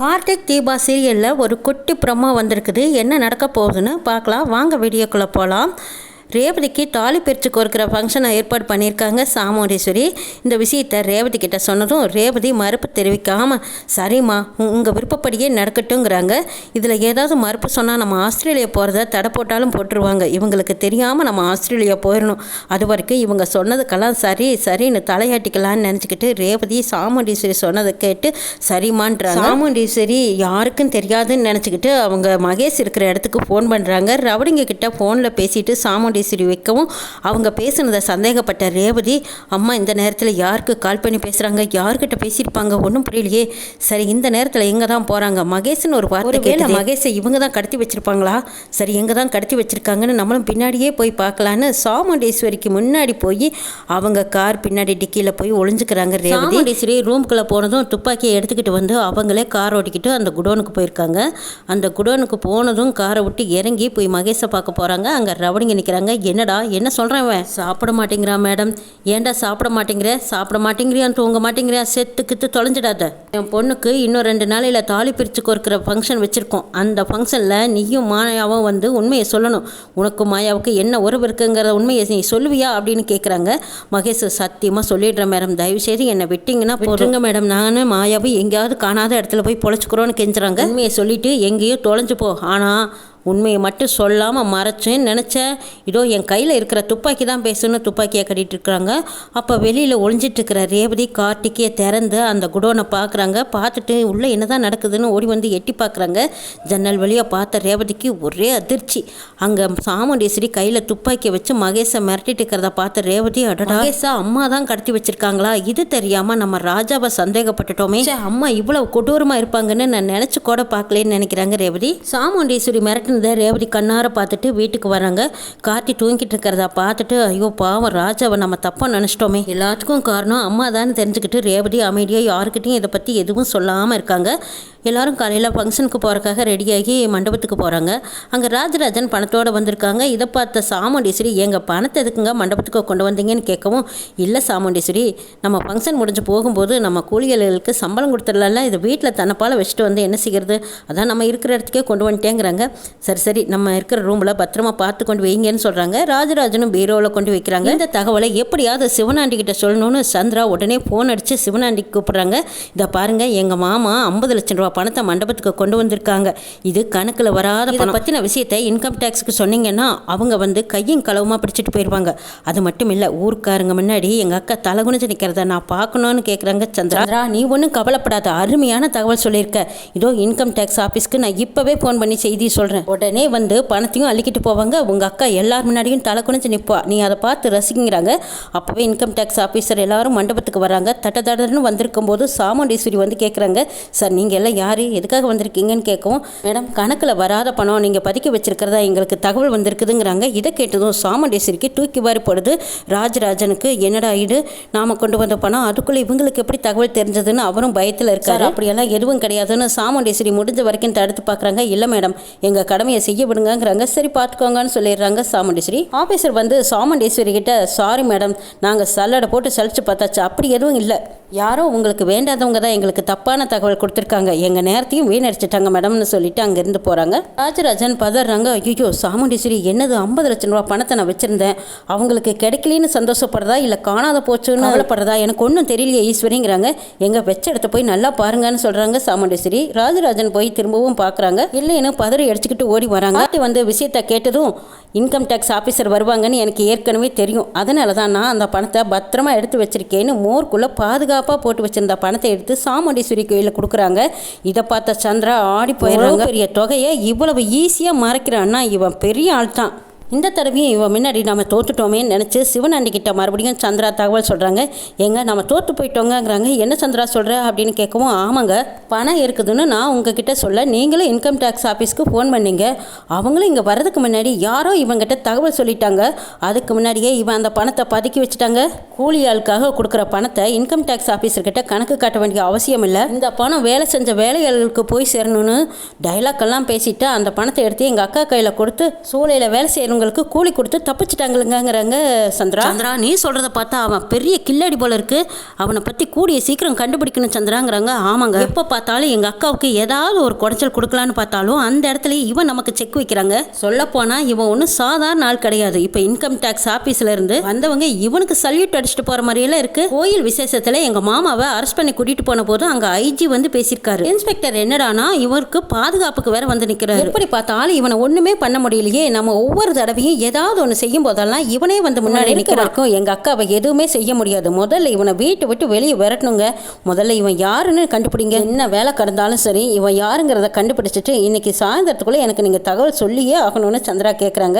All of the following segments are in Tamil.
கார்த்திக் தீபா சீரியலில் ஒரு குட்டி ப்ரொமோ வந்திருக்குது. என்ன நடக்க போகுதுன்னு பார்க்கலாம். வாங்க வீடியோக்குள்ளே போகலாம் ரேவதிக்கு தாலி பிரித்து கோர்க்கிற ஃபங்க்ஷனை ஏற்பாடு பண்ணியிருக்காங்க சாமுண்டீஸ்வரி. இந்த விஷயத்தை ரேவதி கிட்ட சொன்னதும் ரேவதி மறுப்பு தெரிவிக்காமல் சரிம்மா உங்கள் விருப்பப்படியே நடக்கட்டுங்கிறாங்க இதில் ஏதாவது மறுப்பு சொன்னால் நம்ம ஆஸ்திரேலியா போகிறத தடை போட்டாலும் போட்டுருவாங்க. இவங்களுக்கு தெரியாமல் நம்ம ஆஸ்திரேலியா போயிடணும் அது வரைக்கும் இவங்க சொன்னதுக்கெல்லாம் சரி சரின்னு தலையாட்டிக்கலாம்னு நினச்சிக்கிட்டு ரேவதி சாமுண்டீஸ்வரி சொன்னதை கேட்டு சரிம்மான்றாங்க. சாமுண்டீஸ்வரி யாருக்கும் தெரியாதுன்னு நினச்சிக்கிட்டு அவங்க மகேஷ் இருக்கிற இடத்துக்கு ஃபோன் பண்ணுறாங்க ரவடிங்க கிட்ட ஃபோனில் பேசிட்டு சாமுண்டீஸ்வரி வைக்கவும் அவங்க பேசுனதை சந்தேகப்பட்ட ரேவதி அம்மா இந்த நேரத்தில் யாருக்கு கால் பண்ணி பேசுகிறாங்க யார்கிட்ட பேசியிருப்பாங்க? ஒன்றும் புரியலையே. சரி இந்த நேரத்தில் எங்கே தான் போகிறாங்க மகேஷ்னு ஒரு வார்த்தை கேட்கல மகேஷை இவங்க தான் கடத்தி வச்சிருப்பாங்களா? சரி எங்கே தான் கடத்தி வச்சிருக்காங்கன்னு நம்மளும் பின்னாடியே போய் பார்க்கலான்னு சாமுண்டீஸ்வரிக்கு முன்னாடி போய் அவங்க கார் பின்னாடி டிக்கியில் போய் ஒளிஞ்சுக்கிறாங்க ரேவதி. சாமுண்டீஸ்வரி ரூம்குள்ளே போனதும் துப்பாக்கியை எடுத்துக்கிட்டு வந்து அவங்களே கார் ஓட்டிக்கிட்டு அந்த குடோனுக்கு போயிருக்காங்க. அந்த குடோனுக்கு போனதும் காரை விட்டு இறங்கி போய் மகேஷை பார்க்க போகிறாங்க அங்கே ரவடிங்க நிற்கிறாங்க என்னடா என்ன சொல்கிறேன் சாப்பிட மாட்டேங்கிறான் மேடம். ஏன்டா சாப்பிட மாட்டேங்கிற? சாப்பிட மாட்டேங்கிறியான் தூங்க மாட்டேங்கிறியா? செத்து கித்து தொலைஞ்சிடாத. என் பொண்ணுக்கு இன்னும் ரெண்டு நாளையில் தாலி பிரித்து கொடுக்குற ஃபங்க்ஷன் வச்சுருக்கோம். அந்த ஃபங்க்ஷனில் நீயும் மாயாவும் வந்து உண்மையை சொல்லணும். உனக்கு மாயாவுக்கு என்ன உறவு இருக்குங்கிற உண்மையை நீ சொல்லுவியா அப்படின்னு கேட்குறாங்க மகேஷ் சத்தியமாக சொல்லிடுறேன் மேடம். தயவுசெய்து என்னை விட்டிங்கன்னா போடுங்க மேடம். நானும் மாயாவும் எங்கேயாவது காணாத இடத்துல போய் பொழைச்சிக்கிறோன்னு கெஞ்சுறாங்க. உண்மையை சொல்லிட்டு எங்கேயோ தொலைஞ்சு போ. ஆனால் உண்மையை மட்டும் சொல்லாமல் மறைச்சேன்னு நினச்சேன் இதோ என் கையில் இருக்கிற துப்பாக்கி தான் பேசணும்னு துப்பாக்கியை கட்டிகிட்டு இருக்கிறாங்க. அப்போ வெளியில் ஒளிஞ்சிட்டு இருக்கிற ரேவதி கார்த்திகையை திறந்து அந்த குடோனை பார்க்குறாங்க பார்த்துட்டு உள்ளே என்ன தான் நடக்குதுன்னு ஓடி வந்து எட்டி பார்க்குறாங்க ஜன்னல் வழியாக பார்த்த ரேவதிக்கு ஒரே அதிர்ச்சி. அங்கே சாமுண்டேஸ்வரி கையில் துப்பாக்கியை வச்சு மகேஷை மிரட்டிட்டு இருக்கிறத பார்த்த ரேவதி அடடா மகேஷா அம்மா தான் கடத்தி வச்சுருக்காங்களா? இது தெரியாமல் நம்ம ராஜாவை சந்தேகப்பட்டுட்டோமே. அம்மா இவ்வளோ கொடூரமாக இருப்பாங்கன்னு நான் நினச்சி கூட பார்க்கலேன்னு நினைக்கிறாங்க ரேவதி. சாமுண்டேஸ்வரி மிரட்டி மிரட்டினதை ரேவதி கண்ணார பார்த்துட்டு வீட்டுக்கு வராங்க. கார்த்தி தூங்கிட்டு இருக்கிறத பார்த்துட்டு ஐயோ பாவம் ராஜாவை நம்ம தப்பாக நினச்சிட்டோமே. எல்லாத்துக்கும் காரணம் அம்மா தான் தெரிஞ்சுக்கிட்டு ரேவதி அமைதியாக யாருக்கிட்டையும் இதை பற்றி எதுவும் சொல்லாமல் இருக்காங்க. எல்லாரும் காலையில் ஃபங்க்ஷனுக்கு போகிறக்காக ரெடியாகி மண்டபத்துக்கு போகிறாங்க அங்கே ராஜராஜன் பணத்தோடு வந்திருக்காங்க. இதை பார்த்த சாமுண்டீஸ்வரி எங்கள் பணத்தை எதுக்குங்க மண்டபத்துக்கு கொண்டு வந்தீங்கன்னு கேட்கவும் இல்லை சாமுண்டீஸ்வரி நம்ம ஃபங்க்ஷன் முடிஞ்சு போகும்போது நம்ம கூலிகளுக்கு சம்பளம் கொடுத்துடலாம்ல. இதை வீட்டில் தன்னப்பால் வச்சுட்டு வந்து என்ன செய்கிறது அதான் நம்ம இருக்கிற இடத்துக்கே கொண்டு வந்துட்டேங்கிறாங்க. சரி சரி நம்ம இருக்கிற ரூமில் பத்திரமா பார்த்து கொண்டு வைங்கன்னு சொல்கிறாங்க ராஜராஜனும் பீரோவில் கொண்டு வைக்கிறாங்க. இந்த தகவலை எப்படியாவது சிவனாண்டிக்கிட்ட சொல்லணும்னு சந்திரா உடனே ஃபோன் அடித்து சிவனாண்டிக்கு கூப்பிட்றாங்க. இதை பாருங்கள் எங்கள் மாமா ஐம்பது லட்சம் ரூபா பணத்தை மண்டபத்துக்கு கொண்டு வந்திருக்காங்க. இது கணக்கில் வராத இதை பற்றின விஷயத்தை இன்கம் டேக்ஸுக்கு சொன்னீங்கன்னா அவங்க வந்து கையும் களவுமாக பிடிச்சிட்டு போயிடுவாங்க அது மட்டும் இல்லை ஊருக்காரங்க முன்னாடி எங்கள் அக்கா தலகுனிஞ்சு நிற்கிறத நான் பார்க்கணும்னு கேட்குறாங்க சந்திரா, நீ ஒன்றும் கவலைப்படாத. அருமையான தகவல் சொல்லியிருக்க. இதோ இன்கம் டேக்ஸ் ஆஃபீஸ்க்கு நான் இப்போவே ஃபோன் பண்ணி செய்தி சொல்கிறேன் உடனே வந்து பணத்தையும் அள்ளிக்கிட்டு போவாங்க. உங்கள் அக்கா எல்லார் முன்னாடியும் தலை குனிஞ்சு நிற்பா நீ அதை பார்த்து ரசிக்கிறாங்க அப்போவே இன்கம் டேக்ஸ் ஆஃபீஸர் எல்லாரும் மண்டபத்துக்கு வராங்க. தட்ட தடன்னு வந்திருக்கும் போது சாமுண்டீஸ்வரி வந்து கேட்குறாங்க சார் நீங்கள் எல்லாம் யார்? எதுக்காக வந்திருக்கீங்கன்னு கேட்கவும் மேடம் கணக்கில் வராத பணம் நீங்கள் பதுக்கி வச்சிருக்கிறதா எங்களுக்கு தகவல் வந்திருக்குதுங்கிறாங்க. இதை கேட்டதும் சாமுண்டீஸ்வரிக்கு தூக்கி வாரி போடுது. ராஜராஜனுக்கு என்னடா இது நாம் கொண்டு வந்த பணம் அதுக்குள்ளே இவங்களுக்கு எப்படி தகவல் தெரிஞ்சதுன்னு அவரும் பயத்தில் இருக்காரு. அப்படியெல்லாம் எதுவும் கிடையாதுன்னு சாமுண்டீஸ்வரி முடிஞ்ச வரைக்கும் தடுத்து பார்க்குறாங்க. இல்லை மேடம். எங்கள் கடமையை செய்ய விடுங்கிறாங்க சரி பார்த்துக்கோங்கன்னு சொல்லிடுறாங்க சாமுண்டேஸ்வரி. ஆஃபீஸர் வந்து சாமுண்டீஸ்வரி கிட்ட சாரி மேடம் நாங்கள் சல்லடை போட்டு சலிச்சு பார்த்தாச்சு. அப்படி எதுவும் இல்லை. யாரோ உங்களுக்கு வேண்டாதவங்க தான் எங்களுக்கு தப்பான தகவல் கொடுத்துருக்காங்க. எங்கள் நேரத்தையும் வீணடிச்சிட்டாங்க மேடம்னு சொல்லிட்டு அங்கேருந்து போகிறாங்க ராஜராஜன் பதறாங்க. ஐயோ சாமுண்டீஸ்வரி என்னது ஐம்பது லட்சம் ரூபா பணத்தை நான் வச்சுருந்தேன். அவங்களுக்கு கிடைக்கலன்னு சந்தோஷப்படுறதா இல்லை காணாத போச்சுன்னு கவலைப்படுறதா? எனக்கு ஒன்றும் தெரியலையே ஈஸ்வரிங்கிறாங்க. எங்கள் வச்ச இடத்த போய் நல்லா பாருங்கன்னு சொல்கிறாங்க சாமுண்டீஸ்வரி. ராஜராஜன் போய் திரும்பவும் பார்க்குறாங்க இல்லைன்னு பதறி அடிச்சுக்கிட்டு ஓடி வராங்க. பாட்டி வந்து விஷயத்தை கேட்டதும் இன்கம் டேக்ஸ் ஆஃபீஸர் வருவாங்கன்னு எனக்கு ஏற்கனவே தெரியும். அதனால தான் நான் அந்த பணத்தை பத்திரமா எடுத்து வச்சிருக்கேன்னு மோர்க்குள்ளே பாதுகாப்பாக போட்டு வச்சிருந்த பணத்தை எடுத்து சாமுண்டீஸ்வரி கோயிலில் கொடுக்குறாங்க. இதை பார்த்த சந்திரா ஆடி போயிடுறாங்க. பெரிய தொகையை இவ்வளவு ஈஸியாக மறைக்கிறான்னா இவன் பெரிய ஆள் தான் இந்த தடவையும் இவன் முன்னாடி நம்ம தோத்துட்டோமேன்னு நினச்சி சிவன் கிட்ட மறுபடியும் சந்திரா தகவல் சொல்கிறாங்க எங்க நம்ம தோற்று போயிட்டோங்கங்கிறாங்க என்ன சந்திரா சொல்கிற அப்படின்னு கேட்கவும் ஆமாங்க பணம் இருக்குதுன்னு நான் உங்ககிட்ட சொல்ல நீங்களும் இன்கம் டேக்ஸ் ஆஃபீஸ்க்கு ஃபோன் பண்ணீங்க. அவங்களும் இங்கே வர்றதுக்கு முன்னாடி யாரோ இவங்கிட்ட தகவல் சொல்லிட்டாங்க. அதுக்கு முன்னாடியே இவன் அந்த பணத்தை பதுக்கி வச்சுட்டாங்க. கூலி ஆளுக்காக கொடுக்குற பணத்தை இன்கம் டேக்ஸ் ஆஃபீஸர்கிட்ட கணக்கு காட்ட வேண்டிய அவசியம் இல்லை. இந்த பணம் வேலை செஞ்ச வேலையாளர்களுக்கு போய் சேரணும்னு டைலாக் எல்லாம் பேசிட்டு அந்த பணத்தை எடுத்து எங்கள் அக்கா கையில் கொடுத்து சூளையில் வேலை செய்யணும் இவங்களுக்கு கூலி கொடுத்து தப்பிச்சிட்டாங்களுங்கிறாங்க சந்திரா. சந்திரா நீ சொல்கிறத பார்த்தா அவன் பெரிய கில்லாடி போல இருக்கு. அவனை பற்றி கூடிய சீக்கிரம் கண்டுபிடிக்கணும் சந்திராங்கிறாங்க. ஆமாங்க. எப்போ பார்த்தாலும் எங்கள் அக்காவுக்கு ஏதாவது ஒரு குடைச்சல் கொடுக்கலான்னு பார்த்தாலும் அந்த இடத்துல இவன் நமக்கு செக் வைக்கிறாங்க. சொல்லப்போனால் இவன் ஒன்றும் சாதாரண ஆள் கிடையாது. இப்போ இன்கம் டேக்ஸ் ஆஃபீஸில் இருந்து வந்தவங்க இவனுக்கு சல்யூட் அடிச்சுட்டு போகிற மாதிரியெல்லாம் இருக்கு. கோயில் விசேஷத்தில் எங்கள் மாமாவை அரெஸ்ட் பண்ணி கூட்டிட்டு போன போது அங்கே ஐஜி வந்து பேசியிருக்காரு. இன்ஸ்பெக்டர் என்னடானா இவருக்கு பாதுகாப்புக்கு வேற வந்து நிற்கிறாரு எப்படி பார்த்தாலும் இவனை ஒன்றுமே பண்ண முடியலையே. நம்ம ஒவ்வொரு தடவையும் ஏதாவது ஒன்று செய்யும் போதெல்லாம் இவனே வந்து முன்னாடி நிற்கிறக்கும் எங்கள் அக்காவை எதுவுமே செய்ய முடியாது. முதல்ல இவனை வீட்டை விட்டு வெளியே விரட்டணுங்க. முதல்ல இவன் யாருன்னு கண்டுபிடிங்க. என்ன வேலை கடந்தாலும் சரி இவன் யாருங்கிறத கண்டுபிடிச்சிட்டு இன்னைக்கு சாயந்தரத்துக்குள்ளே எனக்கு நீங்கள் தகவல் சொல்லியே ஆகணும்னு சந்திரா கேட்குறாங்க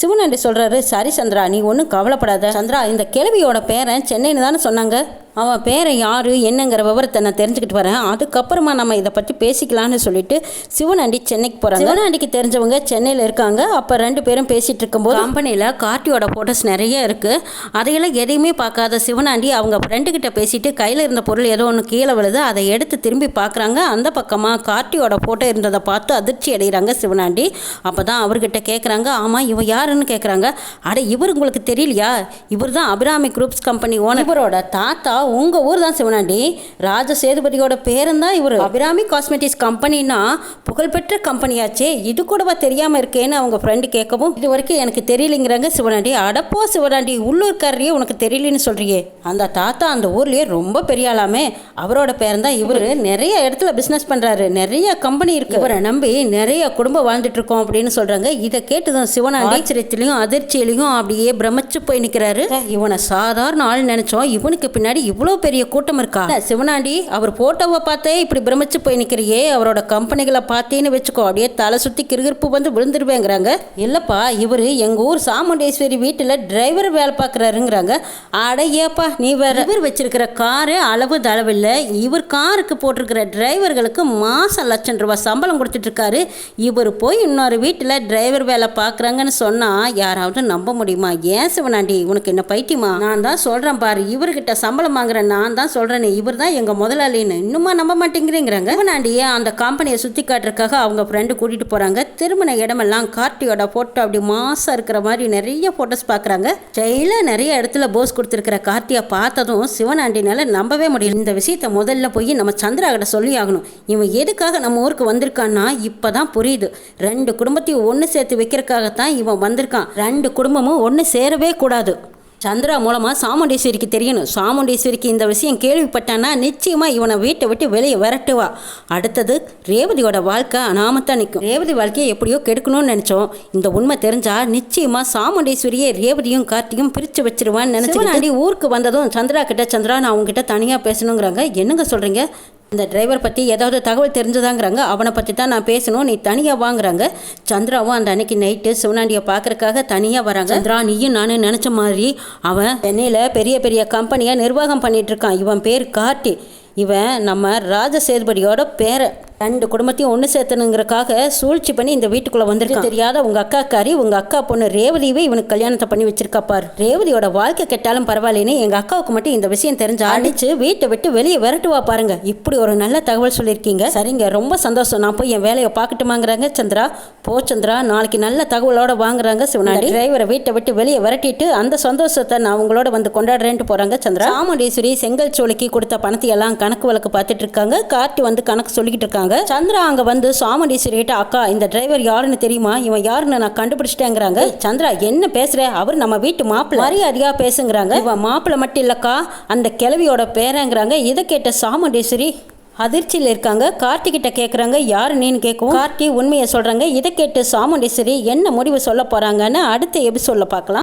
சிவனாண்டி சொல்கிறாரு சரி சந்திரா நீ ஒன்றும் கவலைப்படாத. சந்திரா இந்த கிழவியோட பேரன் சென்னைன்னு தானே சொன்னாங்க. அவன் பேரை யார் என்னங்கிற விவரத்தை நான் தெரிஞ்சுக்கிட்டு வரேன். அதுக்கப்புறமா நம்ம இதை பற்றி பேசிக்கலாம்னு சொல்லிட்டு சிவனாண்டி சென்னைக்கு போகிறாங்க சிவனாண்டிக்கு தெரிஞ்சவங்க சென்னையில் இருக்காங்க. அப்போ ரெண்டு பேரும் பேசிகிட்டு இருக்கும்போது கம்பெனியில் கார்த்தியோட ஃபோட்டோஸ் நிறைய இருக்குது அதையெல்லாம் எதையுமே பார்க்காத சிவனாண்டி அவங்க ஃப்ரெண்டுக்கிட்ட பேசிட்டு கையில் இருந்த பொருள் ஏதோ ஒன்று கீழே விழுது அதை எடுத்து திரும்பி பார்க்குறாங்க. அந்த பக்கமாக கார்த்தியோட ஃபோட்டோ இருந்ததை பார்த்து அதிர்ச்சி அடைகிறாங்க சிவனாண்டி. அப்போ தான் அவர்கிட்ட கேட்குறாங்க ஆமாம் இவன் யாருன்னு கேட்குறாங்க அட இவர் உங்களுக்கு தெரியலையா? இவர் தான் அபிராமி குரூப்ஸ் கம்பெனி ஓனர் இவரோட தாத்தா உங்கள் ஊர் தான் சிவனாண்டி. ராஜ சேதுபதியோட பேருந்தான் இவர். அபிராமி காஸ்மெட்டிக்ஸ் கம்பெனின்னா புகழ்பெற்ற கம்பெனியாச்சே. இது கூடவா தெரியாமல் இருக்கேன்னு அவங்க ஃப்ரெண்டு கேட்கவும் இது வரைக்கும் எனக்கு தெரியலைங்கிறாங்க சிவனாண்டி. அடப்போ சிவனாண்டி உள்ளூர்காரரையே உனக்கு தெரியலன்னு சொல்கிறியே அந்த தாத்தா அந்த ஊர்லேயே ரொம்ப பெரிய ஆளாமே. அவரோட பேருந்தான் இவர் நிறைய இடத்துல பிஸ்னஸ் பண்ணுறாரு நிறைய கம்பெனி இருக்கு. இவரை நம்பி நிறைய குடும்பம் வாழ்ந்துட்டு இருக்கோம் அப்படின்னு சொல்கிறாங்க இதை கேட்டுதான் சிவனாண்டி ஆச்சரியத்திலையும் அதிர்ச்சியிலையும் அப்படியே பிரமிச்சு போய் நிற்கிறாரு இவனை சாதாரண ஆள் நினைச்சோம். இவனுக்கு பின்னாடி இவ்வளோ பெரிய கூட்டம் இருக்கா? சிவனாண்டி அவர் போட்டோவை பார்த்தே இப்படி பிரமிச்சு போய் நிற்கிறியே அவரோட கம்பெனிகளை பார்த்தேன்னு வச்சுக்கோ அப்படியே தலை சுற்றி கிருகிருப்பு வந்து விழுந்துருவேங்கிறாங்க. இல்லைப்பா இவர் எங்கள் ஊர் சாமுண்டேஸ்வரி வீட்டில் டிரைவர் வேலை பார்க்குறாருங்கிறாங்க. ஆட ஏப்பா நீ வேற. இவர் வச்சிருக்கிற காரு அளவு தளவில் இவர் காருக்கு போட்டிருக்கிற டிரைவர்களுக்கு மாதம் லட்சம் ரூபாய் சம்பளம் கொடுத்துட்ருக்காரு. இவர் போய் இன்னொரு வீட்டில் டிரைவர் வேலை பார்க்குறாங்கன்னு சொன்னால் யாராவது நம்ப முடியுமா? ஏன் சிவனாண்டி உனக்கு என்ன பைத்தியமா? நான் தான் சொல்கிறேன் பாரு இவர்கிட்ட சம்பளம் வாங்குற நான் தான் சொல்கிறேனே இவர் தான் எங்கள் முதலாளின்னு. இன்னுமா நம்ப மாட்டேங்கிறேங்கிறாங்க. சிவனாண்டியே அந்த கம்பெனியை சுற்றி காட்டுறதுக்காக அவங்க ஃப்ரெண்டு கூட்டிகிட்டு போகிறாங்க திருமண இடமெல்லாம் கார்த்தியோட ஃபோட்டோ அப்படி மாசாக இருக்கிற மாதிரி நிறைய ஃபோட்டோஸ் பார்க்குறாங்க ஜெயில நிறைய இடத்துல போஸ் கொடுத்துருக்கிற கார்த்தியை பார்த்ததும் சிவனாண்டினால நம்பவே முடியல. இந்த விஷயத்த முதல்ல போய் நம்ம சந்திரா கிட்ட சொல்லி ஆகணும். இவன் எதுக்காக நம்ம ஊருக்கு வந்திருக்கான்னா இப்போ தான் புரியுது. ரெண்டு குடும்பத்தையும் ஒன்று சேர்த்து வைக்கிறதுக்காகத்தான் இவன் வந்திருக்கான். ரெண்டு குடும்பமும் ஒன்று சேரவே கூடாது. சந்திரா மூலமாக சாமுண்டீஸ்வரிக்கு தெரியணும். சாமுண்டீஸ்வரிக்கு இந்த விஷயம் கேள்விப்பட்டான்னா நிச்சயமாக இவனை வீட்டை விட்டு வெளியே விரட்டுவா. அடுத்தது ரேவதியோட வாழ்க்கை அனாமத்தான் நிற்கும் ரேவதி வாழ்க்கையை எப்படியோ கெடுக்கணும்னு நினச்சோம். இந்த உண்மை தெரிஞ்சால் நிச்சயமாக சாமுண்டீஸ்வரியே ரேவதியும் கார்த்தியும் பிரித்து வச்சிருவான்னு நினச்சி ஊருக்கு வந்ததும் சந்திரா கிட்ட சந்திரா நான் உங்ககிட்ட தனியாக பேசணுங்கிறாங்க. என்னங்க சொல்கிறீங்க இந்த டிரைவர் பற்றி ஏதாவது தகவல் தெரிஞ்சதாங்கிறாங்க. அவனை பற்றி தான் நான் பேசணும். நீ தனியாக வாங்குறாங்க. சந்திராவும் அந்த அன்னைக்கு நைட்டு சிவனாண்டியை பார்க்கறக்காக தனியாக வராங்க. சந்திரா நீயும் நானும் நினச்ச மாதிரி அவன் சென்னையில் பெரிய பெரிய கம்பெனியாக நிர்வாகம் பண்ணிகிட்ருக்கான் இவன் பேர் கார்த்தி. இவன் நம்ம ராஜ சேதுபதியோட பேரை ரெண்டு குடும்பத்தையும் ஒன்று சேர்த்தணுங்கிறக்காக சூழ்ச்சி பண்ணி இந்த வீட்டுக்குள்ளே வந்திருக்கு? தெரியாத உங்கள் அக்காக்காரி உங்கள் அக்கா பொண்ணு ரேவதியவே இவனுக்கு கல்யாணத்தை பண்ணி வச்சிருக்கா பாரு. ரேவதியோட வாழ்க்கை கெட்டாலும் பரவாயில்லைன்னு எங்கள் அக்காவுக்கு மட்டும் இந்த விஷயம் தெரிஞ்சு அடிச்சு வீட்டை விட்டு வெளியே விரட்டுவா பாருங்க. இப்படி ஒரு நல்ல தகவல் சொல்லியிருக்கீங்க. சரிங்க. ரொம்ப சந்தோஷம். நான் போய் என் வேலையை பார்க்கட்டுமாங்கிறாங்க சந்திரா. போ சந்திரா. நாளைக்கு நல்ல தகவலோட வாங்குறாங்க சிவனாண்டி. டிரைவரை வீட்டை விட்டு வெளியே விரட்டிட்டு அந்த சந்தோஷத்தை நான் உங்களோட வந்து கொண்டாடுறேன்ட்டு போறாங்க சந்திரா. சாமுண்டீஸ்வரி செங்கல் சோலைக்கு கொடுத்த பணத்தை எல்லாம் கணக்கு வழக்கு பார்த்துட்டு இருக்காங்க. கார்த்தி வந்து கணக்கு சொல்லிக்கிட்டு இருக்காங்க. சந்திரா அங்கே வந்து சாமண்டி கிட்ட அக்கா இந்த டிரைவர் யாருன்னு தெரியுமா? இவன் யாருன்னு நான் கண்டுபிடிச்சிட்டேங்கிறாங்க. சந்திரா என்ன பேசுற? அவர் நம்ம வீட்டு மாப்பிள்ள மரியாதையா பேசுங்கிறாங்க. இவன் மாப்பிள்ளை மட்டும் இல்லக்கா அந்த கிழவியோட பேரங்கிறாங்க. இதை கேட்ட சாமுண்டீஸ்வரி அதிர்ச்சியில் இருக்காங்க. கார்த்திகிட்ட கேட்குறாங்க யார் நீன்னு கேட்கும் கார்த்தி உண்மையை சொல்கிறாங்க இதை கேட்டு சாமுண்டீஸ்வரி என்ன முடிவு சொல்ல போகிறாங்கன்னு அடுத்த எபிசோடில் பார்க்கலாம்.